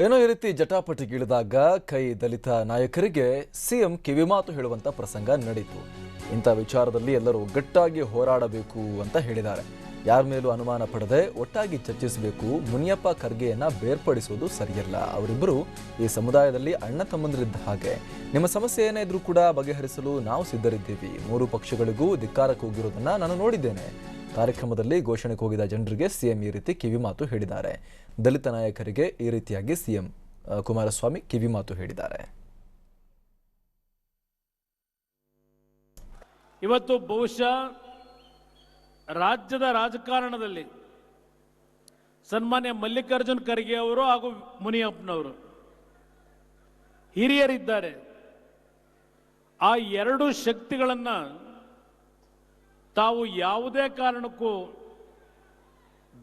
ಏನೋ ಈ ರೀತಿ ಜಟಾಪಟಿಗಿಳಿದಾಗ ಕೈ ದಲಿತ ನಾಯಕರಿಗೆ ಸಿಎಂ ಕಿವಿಮಾತು ಹೇಳುವಂತ ಪ್ರಸಂಗ ನಡೀತು. ಇಂಥ ವಿಚಾರದಲ್ಲಿ ಎಲ್ಲರೂ ಗಟ್ಟಾಗಿ ಹೋರಾಡಬೇಕು ಅಂತ ಹೇಳಿದ್ದಾರೆ. ಯಾರ ಮೇಲೂ ಅನುಮಾನ ಪಡದೆ ಒಟ್ಟಾಗಿ ಚರ್ಚಿಸಬೇಕು, ಮುನಿಯಪ್ಪ ಖರ್ಗೆಯನ್ನ ಬೇರ್ಪಡಿಸುವುದು ಸರಿಯಲ್ಲ. ಅವರಿಬ್ಬರು ಈ ಸಮುದಾಯದಲ್ಲಿ ಅಣ್ಣ ತಮ್ಮಂದಿರಿದ್ದ ಹಾಗೆ. ನಿಮ್ಮ ಸಮಸ್ಯೆ ಏನೇ ಇದ್ರೂ ಕೂಡ ಬಗೆಹರಿಸಲು ನಾವು ಸಿದ್ಧರಿದ್ದೀವಿ. ಮೂರು ಪಕ್ಷಗಳಿಗೂ ಧಿಕ್ಕಾರಕ್ಕೆ ಹೋಗಿರೋದನ್ನ ನಾನು ನೋಡಿದ್ದೇನೆ. ಕಾರ್ಯಕ್ರಮದಲ್ಲಿ ಘೋಷಣೆಗೆ ಹೋಗಿದ ಜನರಿಗೆ ಸಿಎಂ ಈ ರೀತಿ ಕಿವಿಮಾತು ಹೇಳಿದ್ದಾರೆ. ದಲಿತ ನಾಯಕರಿಗೆ ಈ ರೀತಿಯಾಗಿ ಸಿಎಂ ಕುಮಾರಸ್ವಾಮಿ ಕುಮಾರಸ್ವಾಮಿ ಕಿವಿಮಾತು ಹೇಳಿದ್ದಾರೆ. ಇವತ್ತು ಬಹುಶಃ ರಾಜ್ಯದ ರಾಜಕಾರಣದಲ್ಲಿ ಸನ್ಮಾನ್ಯ ಮಲ್ಲಿಕಾರ್ಜುನ್ ಖರ್ಗೆ ಅವರು ಹಾಗೂ ಮುನಿಯಪ್ಪನವರು ಹಿರಿಯರಿದ್ದಾರೆ. ಆ ಎರಡು ಶಕ್ತಿಗಳನ್ನು ತಾವು ಯಾವುದೇ ಕಾರಣಕ್ಕೂ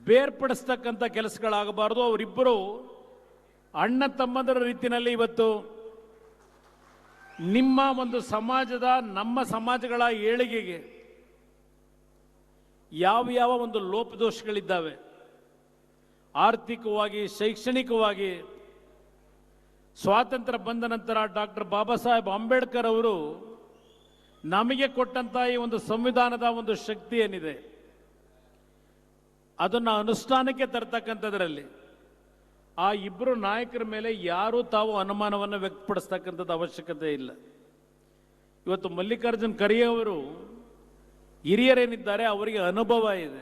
ಬೇರ್ಪಡಿಸ್ತಕ್ಕಂಥ ಕೆಲಸಗಳಾಗಬಾರದು. ಅವರಿಬ್ಬರು ಅಣ್ಣ ತಮ್ಮದರ ರೀತಿಯಲ್ಲಿ ಇವತ್ತು ನಿಮ್ಮ ಒಂದು ಸಮಾಜದ ನಮ್ಮ ಸಮಾಜಗಳ ಏಳಿಗೆಗೆ ಯಾವ ಯಾವ ಒಂದು ಲೋಪದೋಷಗಳಿದ್ದಾವೆ? ಆರ್ಥಿಕವಾಗಿ, ಶೈಕ್ಷಣಿಕವಾಗಿ. ಸ್ವಾತಂತ್ರ್ಯ ಬಂದ ನಂತರ ಡಾಕ್ಟರ್ ಬಾಬಾ ಸಾಹೇಬ್ ಅಂಬೇಡ್ಕರ್ ಅವರು ನಮಗೆ ಕೊಟ್ಟಂತ ಈ ಒಂದು ಸಂವಿಧಾನದ ಒಂದು ಶಕ್ತಿ ಏನಿದೆ? ಅದನ್ನು ಅನುಷ್ಠಾನಕ್ಕೆ ತರ್ತಕ್ಕಂಥದ್ರಲ್ಲಿ. ಆ ಇಬ್ಬರು ನಾಯಕರ ಮೇಲೆ ಯಾರೂ ತಾವು ಅನುಮಾನವನ್ನು ವ್ಯಕ್ತಪಡಿಸ್ತಕ್ಕಂಥದ್ದು ಅವಶ್ಯಕತೆ ಇಲ್ಲ. ಇವತ್ತು ಮಲ್ಲಿಕಾರ್ಜುನ್ ಖರ್ಗೆ ಅವರು ಹಿರಿಯರೇನಿದ್ದಾರೆ, ಅವರಿಗೆ ಅನುಭವ ಇದೆ.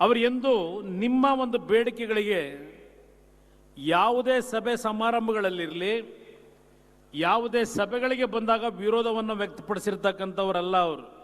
ಅವರು ಎಂದು ನಿಮ್ಮ ಒಂದು ಬೇಡಿಕೆಗಳಿಗೆ ಯಾವುದೇ ಸಭೆ ಸಮಾರಂಭಗಳಲ್ಲಿರಲಿ, ಯಾವುದೇ ಸಭೆಗಳಿಗೆ ಬಂದಾಗ ವಿರೋಧವನ್ನು ವ್ಯಕ್ತಪಡಿಸಿರ್ತಕ್ಕಂಥವರಲ್ಲ ಅವರು.